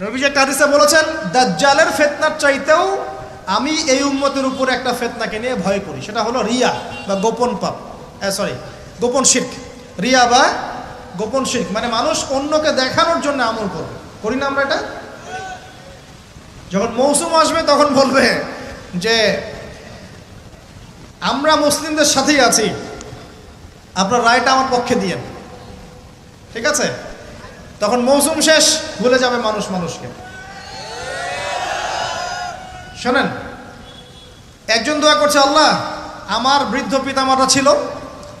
রবিজি একটা হাদিসে বলেছেন, দাজ্জালের ফেতনার চাইতেও আমি এই উম্মতের উপর একটা ফেতনাকে নিয়ে ভয় করি। সেটা হলো রিয়া বা গোপন পাপ। সরি গোপন শির্ক। রিয়া বা গোপন শির্ক। মানে মানুষ অন্যকে দেখানোর জন্য আমল করবে। করি না আমরা এটা? যখন মৌসুম আসবে, তখন বলবে যে, আমরা মুসলিমদের সাথেই আছি। আপনার রায়টা আমার পক্ষে দিয়েন ঠিক আছে? তখন মৌসুম শেষ, ভুলে যাবে মানুষ মানুষকে। শোনেন, একজন দোয়া করছে, আল্লাহ, আমার বৃদ্ধ পিতামাতা ছিল,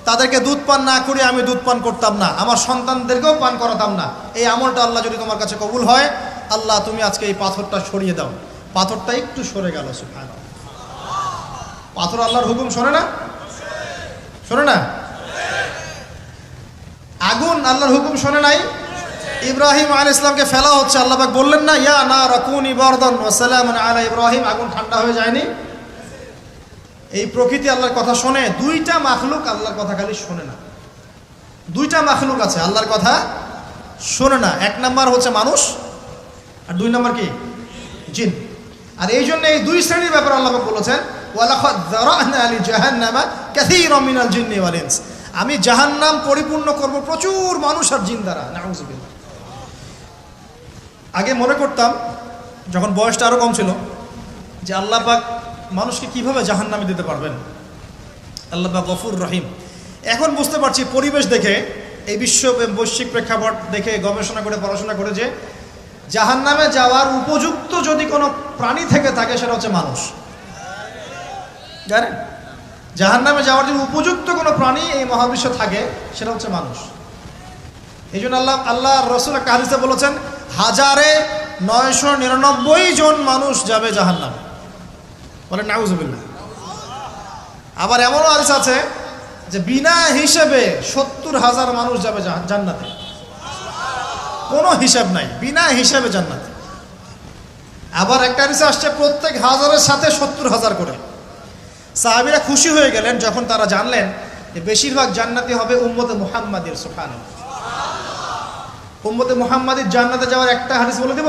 তাদেরকে দুধ পান না করে আমি দুধ পান করতাম না, আমার সন্তানদেরকেও পান করাতাম না। এই আমলটা আল্লাহ যদি তোমার কাছে কবুল হয়, আল্লাহ তুমি আজকে এই পাথরটা সরিয়ে দাও। পাথরটা একটু সরে গেল পাথর আল্লাহর হুকুম শোনে না? শোনে না? আগুন আল্লাহর হুকুম শোনে নাই? ইব্রাহিম আল ইসলামকে ফেলা হচ্ছে আল্লাহবাক বললেন না, ইয়া না রাকুন ইবরদন ওসালাম আলা ইব্রাহিম। আগুন ঠান্ডা হয়ে যায়নি। এই প্রকৃতি আল্লাহর কথা শোনে, দুইটা মাখলুক আল্লাহর কথা খালি শোনে না। দুইটা মাখলুক আছে আল্লাহর কথা শোনে না। এক নাম্বার হচ্ছে মানুষ, আর দুই নাম্বার কি? জিন। আর এই জন্য এই দুই শ্রেণির ব্যাপারে আল্লাহ বলেছেন আমি জাহান্নাম পরিপূর্ণ করব প্রচুর মানুষ আর জিন দ্বারা আগে মনে করতাম, যখন বয়সটা আরও কম ছিল, যে আল্লাহ পাক মানুষকে কীভাবে জাহান্নামে দিতে পারবেন? আল্লাহ পাক গফুর রহিম। এখন বুঝতে পারছি পরিবেশ দেখে, এই বিশ্ব বৈশ্বিক প্রেক্ষাপট দেখে, গবেষণা করে, পড়াশোনা করে যে জাহান্নামে যাওয়ার উপযুক্ত যদি কোনো প্রাণী থেকে থাকে, সেটা হচ্ছে মানুষ। জানেন? জাহান্নামে যাওয়ার জন্য উপযুক্ত কোনো প্রাণী এই মহাবিশ্ব থাকে, সেটা হচ্ছে মানুষ। এই জন্য আল্লাহ আল্লাহ রসুল একটা হাদিসে বলেছেন হাজারে নয়শো নিরানব্বই জন মানুষ যাবে জাহান্নামে। বলেন, নাউজুবিল্লাহ। আবার এমনও হাদিস আছে যে বিনা হিসেবে সত্তর হাজার মানুষ যাবে জান্নাতে। কোনো হিসাব নাই, বিনা হিসাবে জান্নাতে। আবার একটা হাদিসে আসছে, প্রত্যেক হাজারের সাথে সত্তর হাজার করে। সাহাবিরা খুশি হয়ে গেলেন যখন তারা জানলেন যে বেশিরভাগ জান্নাতি হবে উম্মতে মুহাম্মাদের সুফান উম্মতে মুহাম্মাদের জান্নাতে যাওয়ার একটা হাদিস বলে দেব?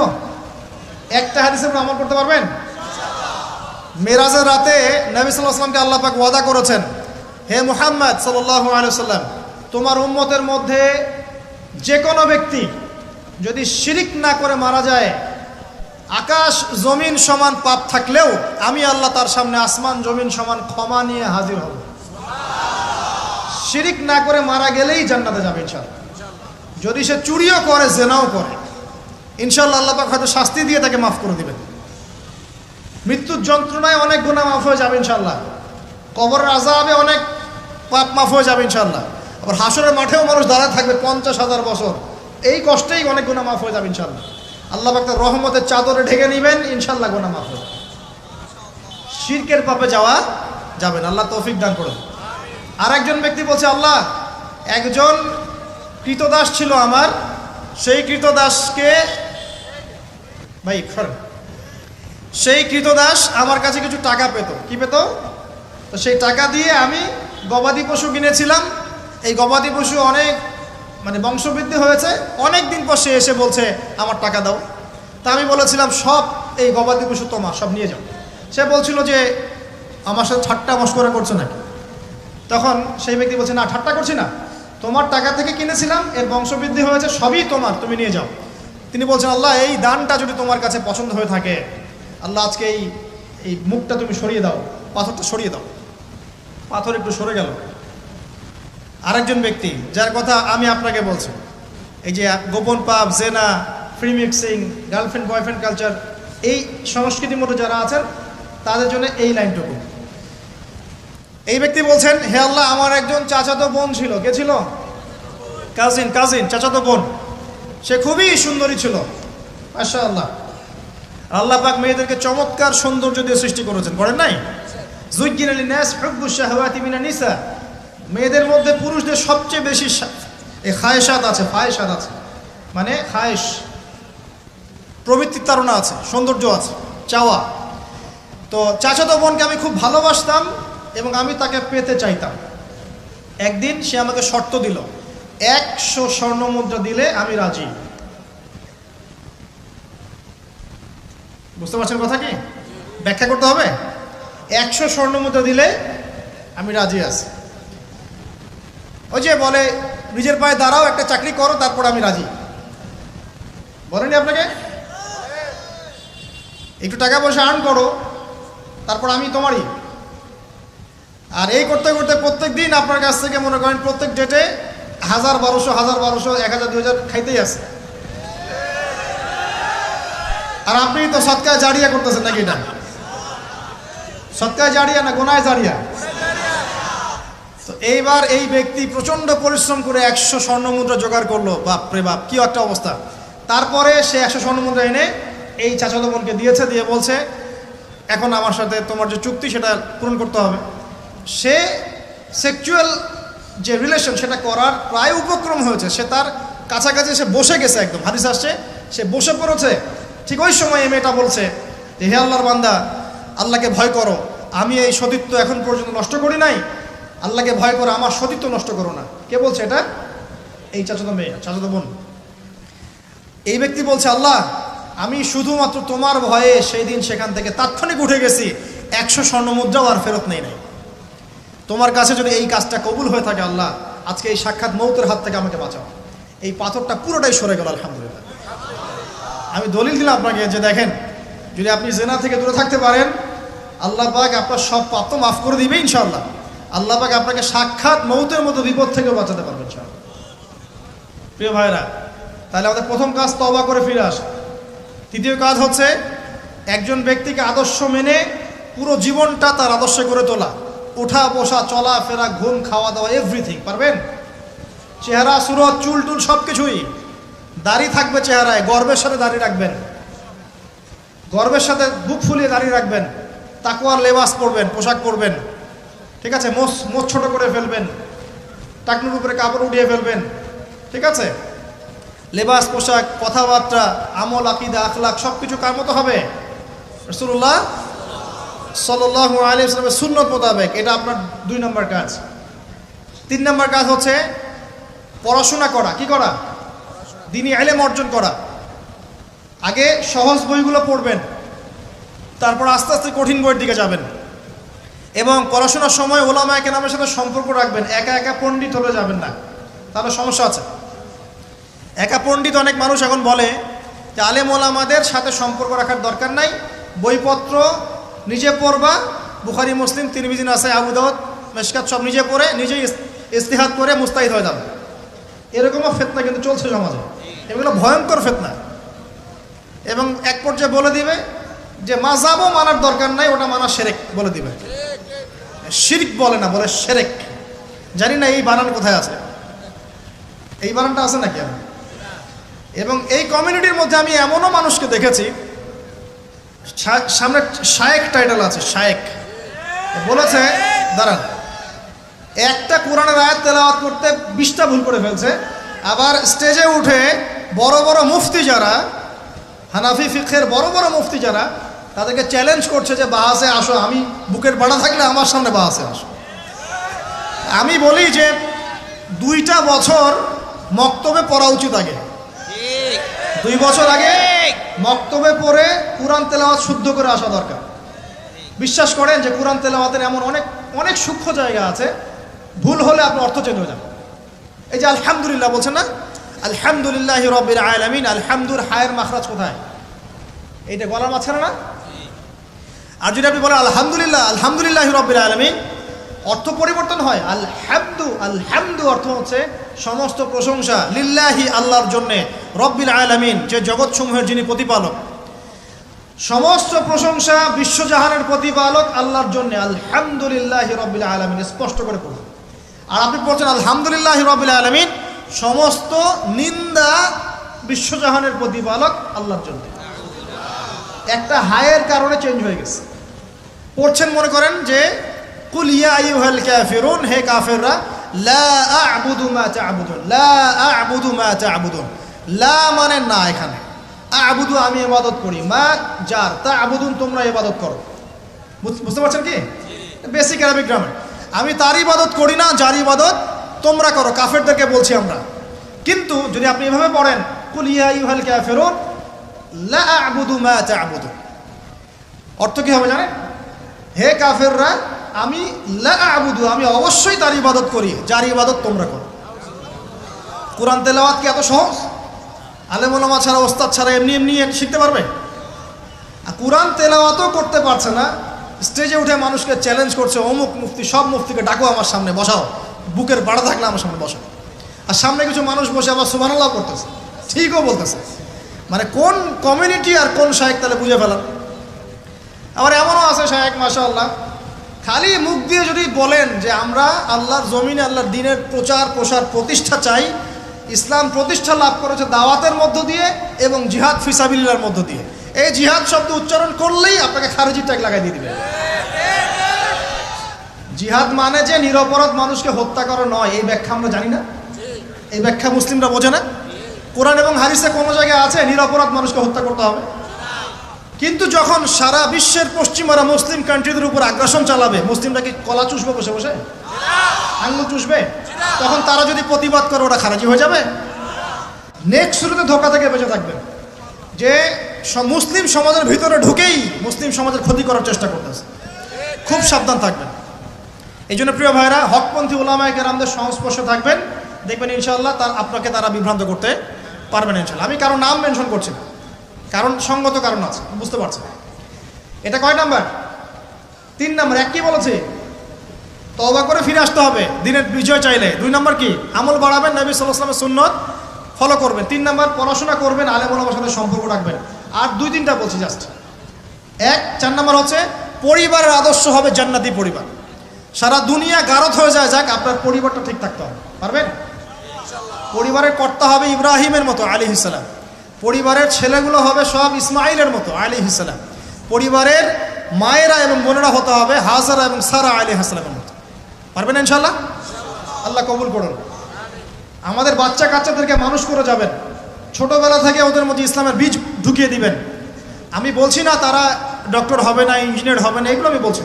একটা হাদিসে আপনি আমল করতে পারবেন? মেরাজের রাতে নবী সাল্লাহ আসলামকে আল্লাহ পাক ওয়াদা করেছেন, হে মুহাম্মদ সাল্লাল্লাহু আলাইহি সাল্লাম তোমার উম্মতের মধ্যে যে কোনো ব্যক্তি যদি শিরিক না করে মারা যায়, আকাশ জমিন সমান পাপ থাকলেও আমি আল্লাহ তার সামনে আসমান জমিন সমান ক্ষমা নিয়ে হাজির হব। শিরিক না করে মারা গেলেই জান্নাতে যাবে ইনশাল্লাহ যদি সে চুরিও করে, জেনাও করে ইনশাল্লাহ আল্লাহ পাক হয়তো শাস্তি দিয়ে তাকে মাফ করে দিবেন। মৃত্যুর যন্ত্রণায় অনেক গুণা মাফ হয়ে যাবে ইনশাল্লাহ কবরের আজাবে অনেক পাপ মাফ হয়ে যাবে ইনশাল্লাহ আবার হাসরের মাঠেও মানুষ দাঁড়ায় থাকবে পঞ্চাশ হাজার বছর। এই কষ্টেই অনেক গুণা মাফ হয়ে যাবে ইনশাল্লাহ আল্লাহ পাক তার রহমতের চাদরে ঢেকে নেবেন ইনশাল্লাহ গুণা মাফ হবে শিরকের পাপে যাওয়া যাবেন আল্লাহ তৌফিক দান করুন। আর একজন ব্যক্তি বলছে, আল্লাহ, একজন কৃতদাস ছিল আমার, সেই কৃতদাসকে ভাই খর সেই কৃতদাস আমার কাছে কিছু টাকা পেত। কি পেত? তো সেই টাকা দিয়ে আমি গবাদি পশু কিনেছিলাম। এই গবাদি পশু অনেক মানে বংশবৃদ্ধি হয়েছে। অনেক দিন পর সে এসে বলছে, আমার টাকা দাও। তা আমি বলেছিলাম, সব এই গবাদি পশু তোমার, সব নিয়ে যাও। সে বলছিল যে, আমার সাথে ঠাট্টা মস্করা করছে নাকি? তখন সেই ব্যক্তি বলছে, না, ঠাট্টা করছি না। তোমার টাকা থেকে কিনেছিলাম, এর বংশবৃদ্ধি হয়েছে, সবই তোমার, তুমি নিয়ে যাও। তিনি বলছেন, আল্লাহ, এই দানটা যদি তোমার কাছে পছন্দ হয়ে থাকে, আল্লাহ, আজকে এই এই মুখটা তুমি সরিয়ে দাও, পাথরটা সরিয়ে দাও। পাথর একটু সরে গেল। আরেকজন ব্যক্তি, যার কথা আমি আপনাকে বলছি, এই যে গোপন পাপ, জেনা free mixing girlfriend boyfriend culture এই সংস্কৃতির মতো যারা আছেন, তাদের জন্য এই লাইনটুকু। এই ব্যক্তি বলছেন, হে আল্লাহ, আমার একজন চাচাতো বোন ছিল। কে ছিল? কাজিন কাজিন, চাচাতো বোন। সে খুবই সুন্দরী ছিল। মাশা আল্লাহ আল্লাহ পাক মেয়েদেরকে চমৎকার সৌন্দর্য দিয়ে সৃষ্টি করেছেন। করেন নাই? জুজ্জিন আলী ন্যাস হুব্বু শাহওয়াতি মিনা নিসা। মেয়েদের মধ্যে পুরুষদের সবচেয়ে বেশি এই খায়েশাত আছে ফায়েশাত আছে। মানে খায়েশ। প্রবৃত্তির তাড়না আছে, সৌন্দর্য আছে, চাওয়া। তো চাচাতো বোনকে আমি খুব ভালোবাসতাম। এবং আমি তাকে পেতে চাইতাম। একদিন সে আমাকে শর্ত দিল, একশো স্বর্ণ মুদ্রা দিলে আমি রাজি। বুঝতে পারছেন কথা কি? ব্যাখ্যা করতে হবে? একশো স্বর্ণ মুদ্রা দিলে আমি রাজি আছি। ওই যে বলে, নিজের পায়ে দাঁড়াও, একটা চাকরি করো, তারপর আমি রাজি। বলেনি আপনাকে? একটু টাকা পয়সা আর্ন করো, তারপর আমি তোমারই। আর এই করতে করতে প্রত্যেক দিন আপনার কাছ থেকে মনে করেন প্রত্যেক ডেটে হাজার বারোশো হাজার বারোশো, এক হাজার, দুই হাজার খাইতেই আছে। আর আপনি তো সৎকায় জারিয়া করতেছেন নাকি না সৎকায় জারিয়া না গোনায় জারিয়া? তো এইবার এই ব্যক্তি প্রচণ্ড পরিশ্রম করে একশো স্বর্ণ মুদ্রা জোগাড় করল। বাপরে বাপ, কি একটা অবস্থা। তারপরে সে একশো স্বর্ণ মুদ্রা এনে এই চাচাতো বোনকে দিয়েছে, দিয়ে বলছে, এখন আমার সাথে তোমার যে চুক্তি, সেটা পূরণ করতে হবে। সে সেক্সুয়াল যে রিলেশন সেটা করার প্রায় উপক্রম হয়েছে। সে তার কাছাকাছি সে বসে গেছে একদম। হাদিস আসছে, সে বসে পড়েছে। ঠিক ওই সময় এই মেয়েটা বলছে, যে হে আল্লাহর বান্দা, আল্লাহকে ভয় করো। আমি এই সতীত্ব এখন পর্যন্ত নষ্ট করি নাই। আল্লাহকে ভয় করো আমার সতীত্ব নষ্ট করো না। কে বলছে এটা? এই চাচাতো মেয়ে, চাচাতো বোন। এই ব্যক্তি বলছে, আল্লাহ, আমি শুধুমাত্র তোমার ভয়ে সেই দিন সেখান থেকে তাৎক্ষণিক উঠে গেছি। একশো স্বর্ণ মুদ্রাও আর ফেরত নেই নাই। তোমার কাছে যদি এই কাজটা কবুল হয়ে থাকে আল্লাহ, আজকে এই সাক্ষাৎ মৌতের হাত থেকে আমাকে বাঁচাও। এই পাথরটা পুরোটাই সরে গেল, আলহামদুলিল্লাহ। আমি দলিল দিলাম আপনাকে যে দেখেন, যদি আপনি জেনা থেকে দূরে থাকতে পারেন, আল্লাহ পাক আপনার সব পাপ তো মাফ করে দিবে ইনশাআল্লাহ। আল্লাহ পাক আপনাকে সাক্ষাৎ মৌতের মতো বিপদ থেকে বাঁচাতে ইনশাআল্লাহ। প্রিয় ভাইরা, তাহলে আমাদের প্রথম কাজ তবা করে ফিরে আসা। তৃতীয় কাজ হচ্ছে, একজন ব্যক্তিকে আদর্শ মেনে পুরো জীবনটা তার আদর্শ করে তোলা। উঠা, বসা, চলা, ফেরা, ঘুম, খাওয়া দাওয়া এভরিথিং পারবেন? চেহারা, সুরত, চুল টুল সব কিছুই দাড়ি থাকবে চেহারায়, গর্বের সাথে দাড়ি রাখবেন। গর্বের সাথে বুক ফুলিয়ে দাড়ি রাখবেন। তাকুয়ার লেবাস পরবেন, পোশাক পরবেন। ঠিক আছে? মোষ মোষ ছোট করে ফেলবেন। টাকনুর উপরে কাপড় উঠিয়ে ফেলবেন। ঠিক আছে? লেবাস, পোশাক, কথাবার্তা, আমল, আকিদা আখলাক সব কিছু কার মতো হবে? রসুল্লাহ সাল্লাহ আলিয়ামের সুন্নত মোতাবেক, এটা আপনার দুই নম্বর কাজ। তিন নম্বর কাজ হচ্ছে পড়াশোনা করা। কি করা? দিনই আইলেম অর্জন করা। আগে সহজ বইগুলো পড়বেন, তারপর আস্তে আস্তে কঠিন বইয়ের দিকে যাবেন। এবং পড়াশোনার সময় ওলামা একে নামের সাথে সম্পর্ক রাখবেন। একা একা পণ্ডিত হলে যাবেন না। তাহলে সমস্যা আছে। একা পণ্ডিত অনেক মানুষ এখন বলে যে, আলেম ওলামাদের সাথে সম্পর্ক রাখার দরকার নাই। বইপত্র নিজে পড়বা, বুখারি, মুসলিম তিরমিজিন আছে আবুদাউদ মেশকাত সব নিজে পড়ে, নিজেই ইস- ইস্তিহাদ করে মুস্তাহিদ হয়ে যাবে। এরকমও ফেতনা কিন্তু চলছে সমাজে। এগুলো ভয়ঙ্কর ফেতনা। এবং এক পর্যায়ে বলে দিবে যে মাজাবও মানার দরকার নাই, ওটা মানা সেরেক বলে দিবে। শিরিক বলে না, বলে সেরেক। জানি না এই বানান কোথায় আছে। এই বানানটা আছে নাকি এবং এই কমিউনিটির মধ্যে আমি এমনও মানুষকে দেখেছি সামনে শায়েক টাইটেল আছে, শায়েক। বলেছে, দাঁড়ান। একটা কোরআনের আয়াত তেলাওয়াত করতে বিশটা ভুল করে ফেলছে। আবার স্টেজে উঠে বড় বড় মুফতি যারা, হানাফি ফিখের বড় বড় মুফতি যারা, তাদেরকে চ্যালেঞ্জ করছে যে বাহাসে আসো, আমি বুকের বাড়া থাকলে আমার সামনে বাহাসে আসো। আমি বলি যে, দুইটা বছর মক্তবে পড়া উচিত আগে। দুই বছর আগে। মক্তবে পড়ে কোরআন তেলাওয়াত শুদ্ধ করে আসা দরকার। বিশ্বাস করেন যে কোরআন তেলাওয়াতের এমন অনেক অনেক সূক্ষ্ম জায়গা আছে। ভুল হলে আপনি অর্থ চেঞ্জ হয়ে যাবে এই যে আলহামদুলিল্লাহ বলছেন না? আলহামদুলিল্লাহ রবির আলামিন আলহামদুল হায়ের মাখরাজ কোথায়? এইটা গলার মাঝখানে না? আর যদি আপনি বলেন আলহামদুলিল্লাহ আলহামদুলিল্লাহ রব্বির আলমিন, অর্থ পরিবর্তন হয়। আলহামদু আলহামদু অর্থ হচ্ছে সমস্ত প্রশংসা লিল্লাহি আল্লাহর জন্যে। রব্বিল আলামিন, যে জগৎসমূহের যিনি প্রতিপালক। সমস্ত প্রশংসা বিশ্বজাহানের প্রতিপালক আল্লাহর জন্য। আলহামদুলিল্লাহ রব্বিল আলমিন, স্পষ্ট করে পড়ুন। আর আপনি পড়ছেন আলহামদুলিল্লাহ রব্বিল আলমিন, সমস্ত নিন্দা বিশ্বজাহানের প্রতিপালক আল্লাহর জন্য। একটা হায়ের কারণে চেঞ্জ হয়ে গেছে। পড়ছেন মনে করেন যে, কুল আইয়ুহাল কাফিরুন, হে কাফেররা, লা আ'বুদু মা লা আ'বুদু মা লা মানে না এখানে। আ'বুদু আমি ইবাদত করি। মা যার তা'বুদুন তোমরা ইবাদত করো। বুঝ- বুঝতে পারছেন কি? বেসিক অ্যারাবিক গ্রামার আমি তার ইবাদত করি না, যার ইবাদত তোমরা করো। কাফেরদেরকে বলছি আমরা। কিন্তু যদি আপনি এভাবে পড়েন, কুল ইয়া আইয়ুহাল কাফিরুন, লা আ'বুদু মা তা'বুদুন। অর্থ কি হবে জানেন? হে কাফেররা, আমি লা আবুদু, আমি অবশ্যই তার ইবাদত করি, যার ইবাদত তোমরা করো। কোরআন তেলাওয়াত কি এত সহজ? আলেমুলামা ছাড়া, ওস্তাদ ছাড়া এমনি এমনি শিখতে পারবে? আর কোরআন তেলাওয়াতও করতে পারছে না। স্টেজে উঠে মানুষকে চ্যালেঞ্জ করছে, অমুক মুফতি, সব মুফতিকে ডাকো আমার সামনে, বসাও। বুকের বাড়া থাকলে আমার সামনে বসাও। আর সামনে কিছু মানুষ বসে আবার সুবানাল্লাহ করতেছে ঠিকও বলতেছে। মানে কোন কমিউনিটি আর কোন শায়েক তাহলে বুঝে ফেলার আবার এমনও আছে শায়েক, মাশাআল্লাহ। খালি মুখ দিয়ে যদি বলেন যে আমরা আল্লাহর জমিনে, আল্লাহর দিনের প্রচার প্রসার প্রতিষ্ঠা চাই ইসলাম প্রতিষ্ঠা লাভ করেছে দাওয়াতের মধ্য দিয়ে এবং জিহাদ ফিসাবিল্লার মধ্য দিয়ে। এই জিহাদ শব্দ উচ্চারণ করলেই আপনাকে খারেজি ট্যাগ লাগাই দিয়ে দিবে। জিহাদ মানে যে নিরপরাধ মানুষকে হত্যা করা নয়, এই ব্যাখ্যা আমরা জানি না। এই ব্যাখ্যা মুসলিমরা বোঝে না। কোরআন এবং হারিসে কোনো জায়গায় আছে নিরপরাধ মানুষকে হত্যা করতে হবে। কিন্তু যখন সারা বিশ্বের পশ্চিমারা মুসলিম কান্ট্রিদের উপর আগ্রাসন চালাবে, মুসলিমরা কি কলা চুষবে বসে বসে? আঙ্গুল চুষবে? তখন তারা যদি প্রতিবাদ করে, ওরা খারাজি হয়ে যাবে। নেক্সট শুরুতে ধোকা থেকে বেঁচে থাকবেন যে মুসলিম সমাজের ভিতরে ঢুকেই মুসলিম সমাজের ক্ষতি করার চেষ্টা করতেছে। খুব সাবধান থাকবেন। এই জন্য প্রিয় ভাইরা হকপন্থী ওলামায় কেরামদের সংস্পর্শে থাকবেন। দেখবেন ইনশাল্লাহ তার আপনাকে তারা বিভ্রান্ত করতে পারবেন ইনশাল্লাহ আমি কারও নাম মেনশন করছি না। কারণ সঙ্গত কারণ আছে, বুঝতে পারছেন। এটা কয় নাম্বার? তিন নাম্বার এক কি বলেছে তবা করে ফিরে আসতে হবে। দিনের বিজয় চাইলে। দুই নম্বর কি? আমল বাড়াবেন নবী সাল্লাহামের সুন্নত ফলো করবেন। তিন নম্বর পড়াশোনা করবেন আলেমুল আমার সাথে সম্পর্ক রাখবেন। আর দুই তিনটা বলছি জাস্ট এক চার নাম্বার হচ্ছে পরিবারের আদর্শ হবে জান্নাতি পরিবার। সারা দুনিয়া গারত হয়ে যায় যাক আপনার পরিবারটা ঠিক থাকতে হবে। পারবেন? পরিবারের কর্তা হবে ইব্রাহিমের মতো আলী ইসালাম পরিবারের ছেলেগুলো হবে সব ইসমাইলের মতো আলী ইসালাম পরিবারের মায়েরা এবং বোনেরা হতে হবে হাজারা এবং সারা আলী হাসলামের মতো। পারবেন ইনশাল্লাহ আল্লাহ কবুল করুন। আমাদের বাচ্চা কাচ্চাদেরকে মানুষ করে যাবেন। ছোটবেলা থেকে ওদের মধ্যে ইসলামের বীজ ঢুকিয়ে দিবেন। আমি বলছি না তারা ডক্টর হবে না, ইঞ্জিনিয়ার হবে না, এগুলো আমি বলছি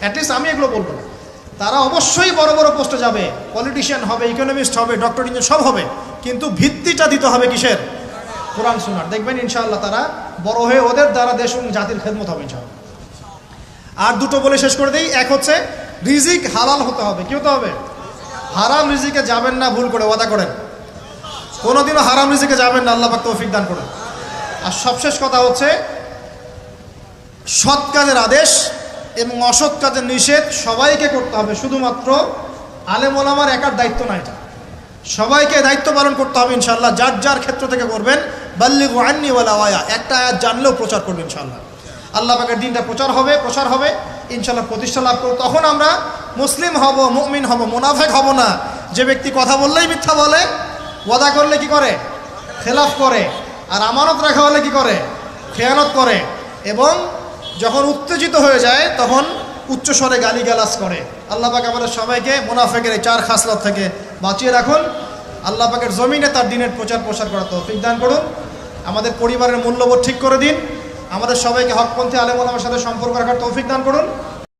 অ্যাটলিস্ট আমি এগুলো বলব না। তারা অবশ্যই বড় বড় পোস্টে যাবে। পলিটিশিয়ান হবে ইকোনমিস্ট হবে ডক্টর ইঞ্জিনিয়ার সব হবে। কিন্তু ভিত্তিটা দিতে হবে কিসের? কোরআন সুনার দেখবেন ইনশাআল্লাহ তারা বড় হয়ে ওদের দ্বারা দেশ এবং জাতির খেদমত হবে ইনশাআল্লাহ। আর দুটো বলে শেষ করে দিই। এক হচ্ছে রিজিক হালাল হতে হবে। কি হতে হবে? হারাম রিজিকে যাবেন না, ভুল করে ওয়াদা করেন। কোনোদিনও হারাম রিজিকে যাবেন না, আল্লাহ পাক তৌফিক দান করেন। আর সবশেষ কথা হচ্ছে, সৎ কাজের আদেশ এবং অসৎ কাজের নিষেধ সবাইকে করতে হবে। শুধুমাত্র আলেম ওলামার একার দায়িত্ব না এটা। সবাইকে দায়িত্ব পালন করতে হবে ইনশাল্লাহ যার যার ক্ষেত্র থেকে করবেন, বাল্লিগ আন্নি ওয়ালা ওয়া একটা আয়াত জানলেও প্রচার করবে ইনশাল্লাহ আল্লাহ পাকের দিনটা প্রচার হবে প্রচার হবে। ইনশাল্লাহ প্রতিষ্ঠা লাভ করব। তখন আমরা মুসলিম হব, মুমিন হব, মোনাফেক হব না। যে ব্যক্তি কথা বললেই মিথ্যা বলে, ওয়াদা করলে কি করে? খেলাফ করে। আর আমানত রাখা হলে কি করে? খেয়ানত করে। এবং যখন উত্তেজিত হয়ে যায়, তখন উচ্চস্বরে গালিগালাজ করে। আল্লাহ পাক আমাদের সবাইকে মোনাফেকের এই চার খাসলত থেকে বাঁচিয়ে রাখুন। আল্লাহ পাকের জমিনে তার দিনের প্রচার প্রসার করা তৌফিক দান করুন। আমাদের পরিবারের মূল্যবোধ ঠিক করে দিন। আমাদের সবাইকে হকপন্থী আলেম আমার সাথে সম্পর্ক রাখার তৌফিক দান করুন।